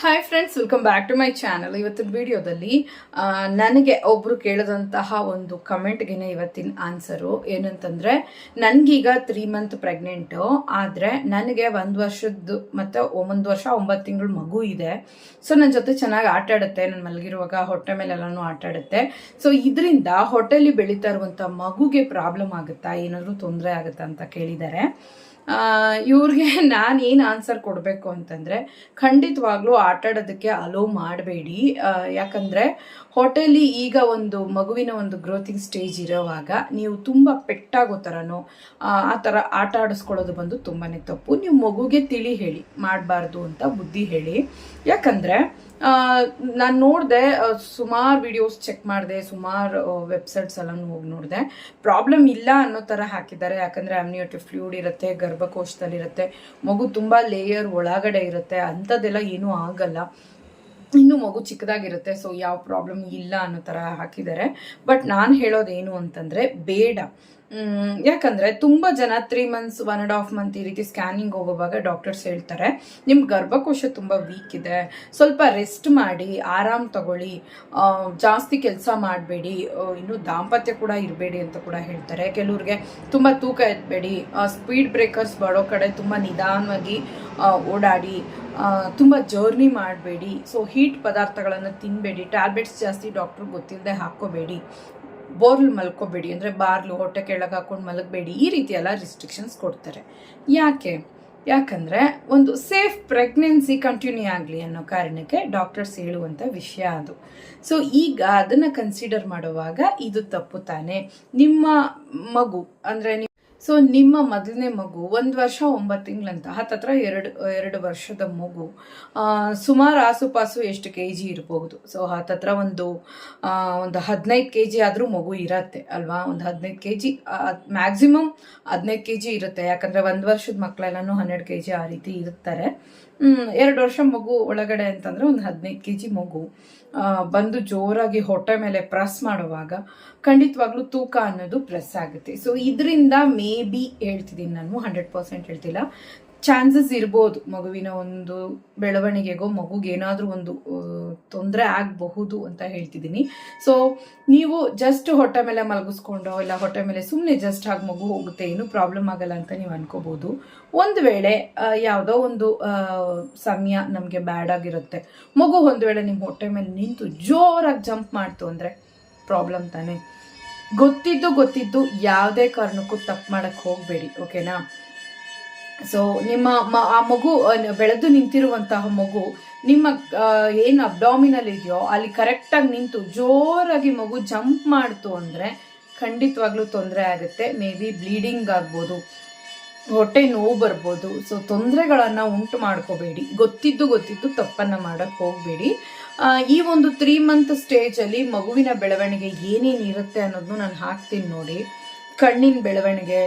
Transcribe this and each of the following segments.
Hi friends welcome back to my channel ಇವತ್ತಿನ ವಿಡಿಯೋದಲ್ಲಿ ನನಗೆ ಒಬ್ಬರು ಕೇಳಿದಂತಹ ಒಂದು ಕಮೆಂಟ್ಗೆನೆ ಇವತ್ತಿನ ಆನ್ಸರು ಏನಂತಂದ್ರೆ, ನನಗೀಗ ತ್ರೀ ಮಂತ್ ಪ್ರೆಗ್ನೆಂಟು ಆದರೆ ನನಗೆ ಒಂದು ವರ್ಷದ್ದು ಮತ್ತು ಒಂದು ವರ್ಷ ಒಂಬತ್ತು ತಿಂಗಳು ಮಗು ಇದೆ. ಸೊ ನನ್ನ ಜೊತೆ ಚೆನ್ನಾಗಿ ಆಟ ಆಡುತ್ತೆ ನಾನು ಮಲಗಿರುವಾಗ ಹೊಟ್ಟೆ ಮೇಲೆಲ್ಲನೂ ಆಟ ಆಡುತ್ತೆ ಸೊ ಇದರಿಂದ ಹೊಟ್ಟೆಲಿ ಬೆಳೀತಾ ಇರುವಂಥ ಮಗುಗೆ ಪ್ರಾಬ್ಲಮ್ ಆಗುತ್ತಾ, ಏನಾದರೂ ತೊಂದರೆ ಆಗುತ್ತಾ ಅಂತ ಕೇಳಿದ್ದಾರೆ ಇವ್ರಿಗೆ ನಾನು ಏನು ಆನ್ಸರ್ ಕೊಡಬೇಕು ಅಂತಂದರೆ, ಖಂಡಿತವಾಗ್ಲೂ ಆಟ ಆಡೋದಕ್ಕೆ ಅಲೋ ಮಾಡಬೇಡಿ ಯಾಕಂದರೆ ಹೋಟೆಲಿ ಈಗ ಒಂದು ಮಗುವಿನ ಒಂದು ಗ್ರೋತಿಂಗ್ ಸ್ಟೇಜ್ ಇರೋವಾಗ ನೀವು ತುಂಬ ಪೆಟ್ಟಾಗೋ ಥರನೋ ಆ ಥರ ಆಟ ಆಡಿಸ್ಕೊಳ್ಳೋದು ಬಂದು ತುಂಬಾ ತಪ್ಪು. ನೀವು ಮಗುಗೆ ತಿಳಿ ಹೇಳಿ, ಮಾಡಬಾರ್ದು ಅಂತ ಬುದ್ಧಿ ಹೇಳಿ. ಯಾಕಂದರೆ ನಾನು ನೋಡಿದೆ ಸುಮಾರು ವಿಡಿಯೋಸ್ ಚೆಕ್ ಮಾಡಿದೆ, ಸುಮಾರು ವೆಬ್ಸೈಟ್ಸ್ ಎಲ್ಲ ಹೋಗಿ ನೋಡಿದೆ. ಪ್ರಾಬ್ಲಮ್ ಇಲ್ಲ ಅನ್ನೋ ಥರ ಹಾಕಿದ್ದಾರೆ. ಯಾಕಂದರೆ ಅಮ್ನಿಯೋಟಿವ್ ಫ್ಲೂಡ್ ಇರುತ್ತೆ, ಗರ್ಭಕೋಶದಲ್ಲಿರುತ್ತೆ, ಮಗು ತುಂಬ ಲೇಯರ್ ಒಳಗಡೆ ಇರುತ್ತೆ, ಅಂಥದ್ದೆಲ್ಲ ಏನೂ ಆಗಲ್ಲ ಇನ್ನು ಮಗು ಚಿಕ್ಕದಾಗಿರುತ್ತೆ ಸೊ ಯಾವ ಪ್ರಾಬ್ಲಮ್ ಇಲ್ಲ ಅನ್ನೋ ಥರ ಹಾಕಿದ್ದಾರೆ. ಬಟ್ ನಾನು ಹೇಳೋದೇನು ಅಂತಂದರೆ, ಬೇಡ. ಯಾಕಂದ್ರೆ ತುಂಬ ಜನ three months one and half month ಈ ರೀತಿ ಸ್ಕ್ಯಾನಿಂಗ್ ಹೋಗುವಾಗ ಡಾಕ್ಟರ್ಸ್ ಹೇಳ್ತಾರೆ ನಿಮ್ಮ ಗರ್ಭಕೋಶ ತುಂಬ ವೀಕ್ ಇದೆ, ಸ್ವಲ್ಪ ರೆಸ್ಟ್ ಮಾಡಿ, ಆರಾಮ್ ತಗೊಳ್ಳಿ ಜಾಸ್ತಿ ಕೆಲಸ ಮಾಡಬೇಡಿ ಇನ್ನು ದಾಂಪತ್ಯ ಕೂಡ ಇರಬೇಡಿ ಅಂತ ಕೂಡ ಹೇಳ್ತಾರೆ. ಕೆಲವ್ರಿಗೆ ತುಂಬ ತೂಕ ಎತ್ತಬೇಡಿ ಸ್ಪೀಡ್ ಬ್ರೇಕರ್ಸ್ ಬರೋ ಕಡೆ ತುಂಬ ನಿಧಾನವಾಗಿ ಓಡಾಡಿ ತುಂಬ ಜರ್ನಿ ಮಾಡಬೇಡಿ. ಸೊ ಹೀಟ್ ಪದಾರ್ಥಗಳನ್ನು ತಿನ್ನಬೇಡಿ ಟ್ಯಾಬ್ಲೆಟ್ಸ್ ಜಾಸ್ತಿ ಡಾಕ್ಟರ್ ಗೊತ್ತಿಲ್ಲದೆ ಹಾಕ್ಕೋಬೇಡಿ. ಬೋರ್ಲ್ ಮಲ್ಕೋಬೇಡಿ ಅಂದರೆ ಬಾರ್ಲು, ಹೊಟ್ಟೆ ಕೆಳಗೆ ಹಾಕೊಂಡು ಮಲಗಬೇಡಿ. ಈ ರೀತಿ ಎಲ್ಲ ರಿಸ್ಟ್ರಿಕ್ಷನ್ಸ್ ಕೊಡ್ತಾರೆ. ಯಾಕೆ? ಯಾಕಂದರೆ ಒಂದು ಸೇಫ್ ಪ್ರೆಗ್ನೆನ್ಸಿ ಕಂಟಿನ್ಯೂ ಆಗಲಿ ಅನ್ನೋ ಕಾರಣಕ್ಕೆ ಡಾಕ್ಟರ್ಸ್ ಹೇಳುವಂಥ ವಿಷಯ ಅದು. ಸೊ ಈಗ ಅದನ್ನು ಕನ್ಸಿಡರ್ ಮಾಡುವಾಗ ಇದು ತಪ್ಪು ತಾನೆ. ನಿಮ್ಮ ಮಗು ಅಂದರೆ ಸೊ ನಿಮ್ಮ ಮೊದಲನೇ ಮಗು, ಒಂದು ವರ್ಷ ಒಂಬತ್ತು ತಿಂಗಳಂತ ಹತ್ತತ್ರ ಎರಡು ಎರಡು ವರ್ಷದ ಮಗು ಸುಮಾರು ಆಸುಪಾಸು ಎಷ್ಟು ಕೆ ಜಿ ಇರಬಹುದು ಸೊ ಹತ್ತತ್ರ ಒಂದು ಒಂದು ಹದಿನೈದು ಕೆ ಜಿ ಆದರೂ ಮಗು ಇರತ್ತೆ, ಅಲ್ವಾ? ಒಂದು ಹದಿನೈದು ಕೆ ಜಿ ಮ್ಯಾಕ್ಸಿಮಮ್ ಹದಿನೈದು ಕೆ ಜಿ ಇರುತ್ತೆ. ಯಾಕಂದರೆ ಒಂದು ವರ್ಷದ ಮಕ್ಕಳೆಲ್ಲನೂ ಹನ್ನೆರಡು ಕೆ ಜಿ ಆ ರೀತಿ ಇರ್ತಾರೆ. ಎರಡು ವರ್ಷ ಮಗು ಒಳಗಡೆ ಅಂತಂದರೆ ಒಂದು ಹದಿನೈದು ಕೆ ಜಿ ಮಗು ಬಂದು ಜೋರಾಗಿ ಹೊಟ್ಟೆ ಮೇಲೆ ಪ್ರೆಸ್ ಮಾಡುವಾಗ ಖಂಡಿತವಾಗ್ಲೂ ತೂಕ ಅನ್ನೋದು ಪ್ರೆಸ್ ಆಗುತ್ತೆ. ಸೊ ಇದರಿಂದ ಮೇ ಬಿ ಹೇಳ್ತಿದ್ದೀನಿ ನಾನು ಹಂಡ್ರೆಡ್ ಪರ್ಸೆಂಟ್ ಹೇಳ್ತಿಲ್ಲ. ಚಾನ್ಸಸ್ ಇರ್ಬೋದು, ಮಗುವಿನ ಒಂದು ಬೆಳವಣಿಗೆಗೋ, ಮಗುಗೆ ಏನಾದರೂ ಒಂದು ತೊಂದರೆ ಆಗಬಹುದು ಅಂತ ಹೇಳ್ತಿದ್ದೀನಿ ಸೊ ನೀವು ಜಸ್ಟ್ ಹೊಟ್ಟೆ ಮೇಲೆ ಮಲಗಿಸ್ಕೊಂಡೋ, ಇಲ್ಲ ಹೊಟ್ಟೆ ಮೇಲೆ ಸುಮ್ಮನೆ ಜಸ್ಟ್ ಆಗಿ ಮಗು ಹೋಗುತ್ತೆ, ಏನು ಪ್ರಾಬ್ಲಮ್ ಆಗಲ್ಲ ಅಂತ ನೀವು ಅನ್ಕೋಬಹುದು ಒಂದು ವೇಳೆ ಯಾವುದೋ ಒಂದು ಸಮಯ ನಮಗೆ ಬ್ಯಾಡ್ ಆಗಿರುತ್ತೆ. ಮಗು ಒಂದು ವೇಳೆ ನಿಮ್ಮ ಹೊಟ್ಟೆ ಮೇಲೆ ನಿಂತು ಜೋರಾಗಿ ಜಂಪ್ ಮಾಡ್ತು ಅಂದರೆ ಪ್ರಾಬ್ಲಮ್ ತಾನೆ. ಗೊತ್ತಿದ್ದು ಗೊತ್ತಿದ್ದು ಯಾವುದೇ ಕಾರಣಕ್ಕೂ ತಪ್ಪು ಮಾಡಕ್ಕೆ ಹೋಗಬೇಡಿ ಓಕೆನಾ ಸೊ ನಿಮ್ಮ ಆ ಮಗು ಬೆಳೆದು ನಿಂತಿರುವಂತಹ ಮಗು, ನಿಮ್ಮ ಏನು ಅಬ್ಡಾಮಿನಲ್ ಇದೆಯೋ, ಅಲ್ಲಿ ಕರೆಕ್ಟಾಗಿ ನಿಂತು ಜೋರಾಗಿ ಮಗು ಜಂಪ್ ಮಾಡ್ತು ಅಂದರೆ ಖಂಡಿತವಾಗ್ಲೂ ತೊಂದರೆ ಆಗುತ್ತೆ. ಮೇ ಬಿ ಬ್ಲೀಡಿಂಗ್ ಆಗ್ಬೋದು. ಹೊಟ್ಟೆ ನೋವು ಬರ್ಬೋದು. ಸೊ ತೊಂದರೆಗಳನ್ನು ಉಂಟು ಮಾಡ್ಕೋಬೇಡಿ. ಗೊತ್ತಿದ್ದು ಗೊತ್ತಿದ್ದು ತಪ್ಪನ್ನು ಮಾಡೋಕ್ಕೆ ಹೋಗಬೇಡಿ. ಈ ಒಂದು ತ್ರೀ ಮಂತ್ ಸ್ಟೇಜಲ್ಲಿ ಮಗುವಿನ ಬೆಳವಣಿಗೆ ಏನೇನು ಇರುತ್ತೆ ಅನ್ನೋದನ್ನು ನಾನು ಹಾಕ್ತೀನಿ ನೋಡಿ. ಕಣ್ಣಿನ ಬೆಳವಣಿಗೆ,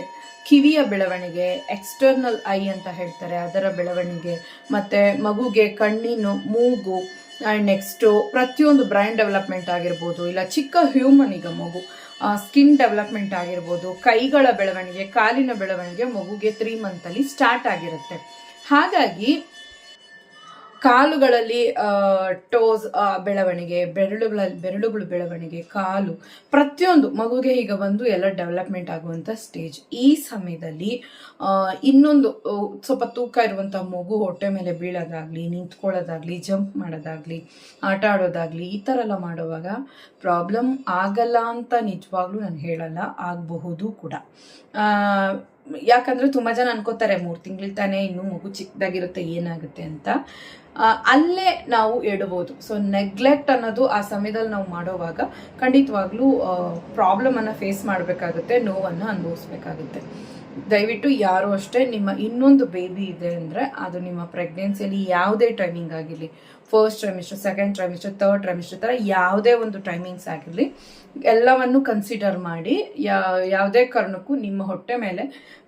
ಕಿವಿಯ ಬೆಳವಣಿಗೆ ಎಕ್ಸ್ಟರ್ನಲ್ ಐ ಅಂತ ಹೇಳ್ತಾರೆ ಅದರ ಬೆಳವಣಿಗೆ, ಮತ್ತು ಮಗುಗೆ ಕಣ್ಣಿನ ಮೂಗು ಆ್ಯಂಡ್ ನೆಕ್ಸ್ಟು ಪ್ರತಿಯೊಂದು ಬ್ರೈನ್ ಡೆವಲಪ್ಮೆಂಟ್ ಆಗಿರ್ಬೋದು, ಇಲ್ಲ ಚಿಕ್ಕ ಹ್ಯೂಮನ್ ಈಗ ಮಗು. ಸ್ಕಿನ್ ಡೆವಲಪ್ಮೆಂಟ್ ಆಗಿರ್ಬೋದು ಕೈಗಳ ಬೆಳವಣಿಗೆ ಕಾಲಿನ ಬೆಳವಣಿಗೆ ಮಗುಗೆ ತ್ರೀ ಮಂತಲ್ಲಿ ಸ್ಟಾರ್ಟ್ ಆಗಿರುತ್ತೆ. ಹಾಗಾಗಿ ಕಾಲುಗಳಲ್ಲಿ ಟೋಸ್ ಬೆಳವಣಿಗೆ ಬೆರಳುಗಳಲ್ಲಿ ಬೆರಳುಗಳು ಬೆಳವಣಿಗೆ, ಕಾಲು, ಪ್ರತಿಯೊಂದು ಮಗುಗೆ ಈಗ ಬಂದು ಎಲ್ಲ ಡೆವಲಪ್ಮೆಂಟ್ ಆಗುವಂಥ ಸ್ಟೇಜ್ ಈ ಸಮಯದಲ್ಲಿ ಇನ್ನೊಂದು ಸ್ವಲ್ಪ ತೂಕ ಇರುವಂಥ ಮಗು ಹೊಟ್ಟೆ ಮೇಲೆ ಬೀಳೋದಾಗಲಿ, ನಿಂತ್ಕೊಳ್ಳೋದಾಗಲಿ ಜಂಪ್ ಮಾಡೋದಾಗಲಿ, ಆಟ ಆಡೋದಾಗಲಿ, ಈ ಥರ ಎಲ್ಲ ಮಾಡುವಾಗ ಪ್ರಾಬ್ಲಮ್ ಆಗಲ್ಲ ಅಂತ ನಿಜವಾಗ್ಲೂ ನಾನು ಹೇಳಲ್ಲ, ಆಗಬಹುದು ಕೂಡ. ಯಾಕಂದ್ರೆ ತುಂಬ ಜನ ಅನ್ಕೋತಾರೆ, ಮೂರು ತಿಂಗಳ ತಾನೇ ಇನ್ನು ಮಗು ಚಿಕ್ಕದಾಗಿರುತ್ತೆ ಏನಾಗುತ್ತೆ ಅಂತ. ಅಲ್ಲೇ ನಾವು ಎಡಬಹುದು ಸೊ ನೆಗ್ಲೆಕ್ಟ್ ಅನ್ನೋದು ಆ ಸಮಯದಲ್ಲಿ ನಾವು ಮಾಡೋವಾಗ ಖಂಡಿತವಾಗ್ಲೂ ಪ್ರಾಬ್ಲಮನ್ನು ಫೇಸ್ ಮಾಡಬೇಕಾಗುತ್ತೆ, ನೋವನ್ನು ಅನುಭವಿಸ್ಬೇಕಾಗುತ್ತೆ. ದಯವಿಟ್ಟು ಯಾರು ಅಷ್ಟೇ, ನಿಮ್ಮ ಇನ್ನೊಂದು ಬೇಬಿ ಇದೆ ಅಂದರೆ ಅದು ನಿಮ್ಮ ಪ್ರೆಗ್ನೆನ್ಸಿಯಲ್ಲಿ ಯಾವುದೇ ಟೈಮಿಂಗ್ ಆಗಿರಲಿ. First trimester second trimester third trimester ಥರ ಯಾವುದೇ ಒಂದು ಟೈಮಿಂಗ್ಸ್ ಆಗಿರಲಿ, ಎಲ್ಲವನ್ನು ಕನ್ಸಿಡರ್ ಮಾಡಿ, ಯಾ, ಯಾವುದೇ ಕಾರಣಕ್ಕೂ ನಿಮ್ಮ ಹೊಟ್ಟೆ ಮೇಲೆ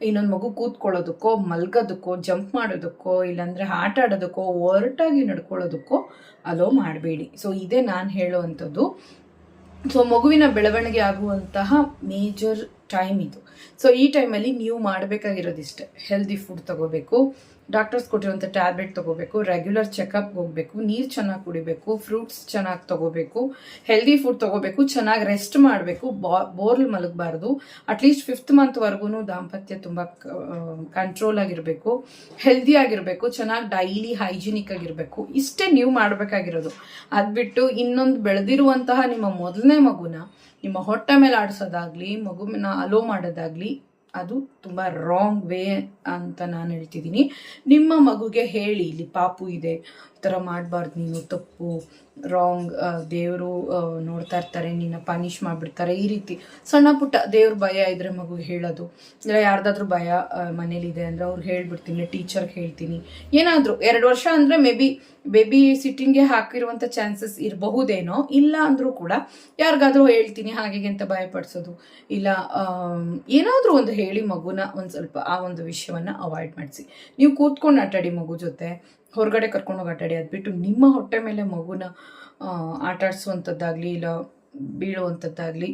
ಇನ್ನೊಂದು ಮಗು ಕೂತ್ಕೊಳ್ಳೋದಕ್ಕೋ, ಮಲ್ಗೋದಕ್ಕೋ ಜಂಪ್ ಮಾಡೋದಕ್ಕೋ, ಇಲ್ಲಾಂದರೆ ಆಟ ಆಡೋದಕ್ಕೋ, ಒರಟಾಗಿ ನಡ್ಕೊಳ್ಳೋದಕ್ಕೋ ಅಲೋ ಮಾಡಬೇಡಿ. ಸೊ ಇದೇ ನಾನು ಹೇಳುವಂಥದ್ದು. ಸೊ ಮಗುವಿನ ಬೆಳವಣಿಗೆ ಆಗುವಂತಹ ಮೇಜರ್ ಟೈಮ್ ಇದು. ಸೊ ಈ ಟೈಮಲ್ಲಿ ನೀವು ಮಾಡಬೇಕಾಗಿರೋದಿಷ್ಟೇ. ಹೆಲ್ದಿ ಫುಡ್ ತಗೋಬೇಕು ಡಾಕ್ಟರ್ಸ್ ಕೊಟ್ಟಿರುವಂಥ ಟ್ಯಾಬ್ಲೆಟ್ ತಗೋಬೇಕು ರೆಗ್ಯುಲರ್ ಚೆಕಪ್ಗೆ ಹೋಗಬೇಕು, ನೀರು ಚೆನ್ನಾಗಿ ಕುಡಿಬೇಕು ಫ್ರೂಟ್ಸ್ ಚೆನ್ನಾಗಿ ತಗೋಬೇಕು ಹೆಲ್ದಿ ಫುಡ್ ತಗೋಬೇಕು, ಚೆನ್ನಾಗಿ ರೆಸ್ಟ್ ಮಾಡಬೇಕು ಬೋರ್ಲ್ ಮಲಗಬಾರ್ದು. ಅಟ್ಲೀಸ್ಟ್ ಫಿಫ್ತ್ ಮಂತ್ವರೆಗೂ ದಾಂಪತ್ಯ ತುಂಬ ಕಂಟ್ರೋಲ್ ಆಗಿರಬೇಕು ಹೆಲ್ದಿ ಆಗಿರಬೇಕು, ಚೆನ್ನಾಗಿ ಡೈಲಿ ಹೈಜಿನಿಕ್ ಆಗಿರಬೇಕು. ಇಷ್ಟೇ ನೀವು ಮಾಡಬೇಕಾಗಿರೋದು. ಅದು ಬಿಟ್ಟು ಇನ್ನೊಂದು ಬೆಳೆದಿರುವಂತಹ ನಿಮ್ಮ ಮೊದಲನೇ ಮಗುನ ನಿಮ್ಮ ಹೊಟ್ಟೆ ಮೇಲೆ ಆಡಿಸೋದಾಗ್ಲಿ, ಮಗುವಿನ ಅಲೋ ಮಾಡೋದಾಗ್ಲಿ, ಅದು ತುಂಬ ರಾಂಗ್ ವೇ ಅಂತ ನಾನು ಹೇಳ್ತಿದ್ದೀನಿ. ನಿಮ್ಮ ಮಗುಗೆ ಹೇಳಿ, ಇಲ್ಲಿ ಪಾಪು ಇದೆ ಥರ ಮಾಡಬಾರ್ದು, ನೀನು ತಪ್ಪು ರಾಂಗ್ ದೇವರು ನೋಡ್ತಾ ಇರ್ತಾರೆ, ನಿನ್ನ ಪನಿಷ್ ಮಾಡಿಬಿಡ್ತಾರೆ, ಈ ರೀತಿ. ಸಣ್ಣ ಪುಟ್ಟ ದೇವ್ರ ಭಯ ಇದ್ರೆ ಮಗು ಹೇಳೋದು. ಇಲ್ಲ, ಯಾರ್ದಾದ್ರೂ ಭಯ ಮನೇಲಿದೆ ಅಂದರೆ ಅವ್ರು ಹೇಳ್ಬಿಡ್ತೀನಿ ಟೀಚರ್ಗೆ ಹೇಳ್ತೀನಿ. ಏನಾದರೂ, ಎರಡು ವರ್ಷ ಅಂದರೆ ಮೇ ಬಿ ಬೇಬಿ ಸಿಟ್ಟಿಂಗ್ಗೆ ಹಾಕಿರುವಂಥ ಚಾನ್ಸಸ್ ಇರಬಹುದೇನೋ, ಇಲ್ಲ ಅಂದರೂ ಕೂಡ ಯಾರಿಗಾದರೂ ಹೇಳ್ತೀನಿ ಹಾಗೆ ಅಂತ ಭಯಪಡಿಸೋದು. ಇಲ್ಲ ಏನಾದರೂ ಒಂದು ಹೇಳಿ ಮಗುನ ಒಂದು ಸ್ವಲ್ಪ ಆ ಒಂದು ವಿಷಯವನ್ನು ಅವಾಯ್ಡ್ ಮಾಡಿಸಿ. ನೀವು ಕೂತ್ಕೊಂಡು ಆಟಾಡಿ ಮಗು ಜೊತೆ ಹೊರಗಡೆ ಕರ್ಕೊಂಡೋಗಿ ಆಟಾಡಿ. ಅದು ಬಿಟ್ಟು ನಿಮ್ಮ ಹೊಟ್ಟೆ ಮೇಲೆ ಮಗುನ ಆಟಾಡಿಸುವಂಥದ್ದಾಗಲಿ ಇಲ್ಲ ಬೀಳುವಂಥದ್ದಾಗಲಿ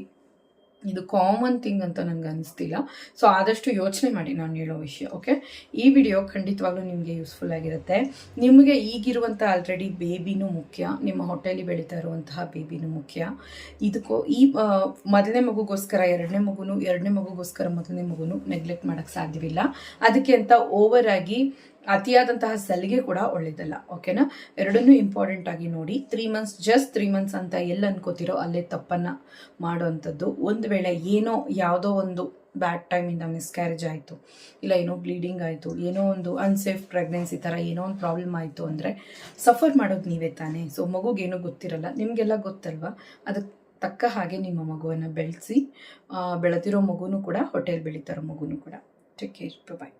ಇದು ಕಾಮನ್ ಥಿಂಗ್ ಅಂತ ನನಗೆ ಅನಿಸ್ತಿಲ್ಲ. ಸೊ ಆದಷ್ಟು ಯೋಚನೆ ಮಾಡಿ ನಾನು ಹೇಳೋ ವಿಷಯ ಓಕೆ ಈ ವಿಡಿಯೋ ಖಂಡಿತವಾಗ್ಲೂ ನಿಮಗೆ ಯೂಸ್ಫುಲ್ ಆಗಿರುತ್ತೆ. ನಿಮಗೆ ಈಗಿರುವಂಥ ಆಲ್ರೆಡಿ ಬೇಬಿನೂ ಮುಖ್ಯ, ನಿಮ್ಮ ಹೊಟ್ಟೆಯಲ್ಲಿ ಬೆಳೀತಾ ಇರುವಂತಹ ಬೇಬಿನೂ ಮುಖ್ಯ. ಇದಕ್ಕೂ, ಈ ಮೊದಲನೇ ಮಗುಗೋಸ್ಕರ, ಎರಡನೇ ಮಗುನೂ, ಎರಡನೇ ಮಗುಗೋಸ್ಕರ ಮೊದಲನೇ ಮಗುನು ನೆಗ್ಲೆಕ್ಟ್ ಮಾಡೋಕ್ಕೆ ಸಾಧ್ಯವಿಲ್ಲ. ಅದಕ್ಕೆ ಅಂತ ಓವರ್ ಆಗಿ ಅತಿಯಾದಂತಹ ಸಲಿಗೆ ಕೂಡ ಒಳ್ಳೇದಲ್ಲ ಓಕೆನಾ ಎರಡನ್ನೂ ಇಂಪಾರ್ಟೆಂಟ್ ಆಗಿ ನೋಡಿ three months just three months ಅಂತ ಎಲ್ಲಿ ಅನ್ಕೋತಿರೋ ಅಲ್ಲೇ ತಪ್ಪನ್ನು ಮಾಡುವಂಥದ್ದು. ಒಂದು ವೇಳೆ ಏನೋ ಯಾವುದೋ ಒಂದು ಬ್ಯಾಡ್ ಟೈಮಿಂದ ಮಿಸ್ಕ್ಯಾರೇಜ್ ಆಯಿತು, ಇಲ್ಲ ಏನೋ ಬ್ಲೀಡಿಂಗ್ ಆಯಿತು, ಏನೋ ಒಂದು ಅನ್ಸೇಫ್ ಪ್ರೆಗ್ನೆನ್ಸಿ ಥರ ಏನೋ ಒಂದು ಪ್ರಾಬ್ಲಮ್ ಆಯಿತು ಅಂದರೆ ಸಫರ್ ಮಾಡೋದು ನೀವೇ ತಾನೇ. ಸೊ ಮಗುಗೇನೂ ಗೊತ್ತಿರಲ್ಲ, ನಿಮಗೆಲ್ಲ ಗೊತ್ತಲ್ವಾ? ಅದಕ್ಕೆ ತಕ್ಕ ಹಾಗೆ ನಿಮ್ಮ ಮಗುವನ್ನು ಬೆಳೆಸಿ ಬೆಳೆದಿರೋ ಮಗುನೂ ಕೂಡ ಹೊಟ್ಟೆಲ್ ಬೆಳೀತಾರೋ ಮಗುನೂ ಕೂಡ. Take care bye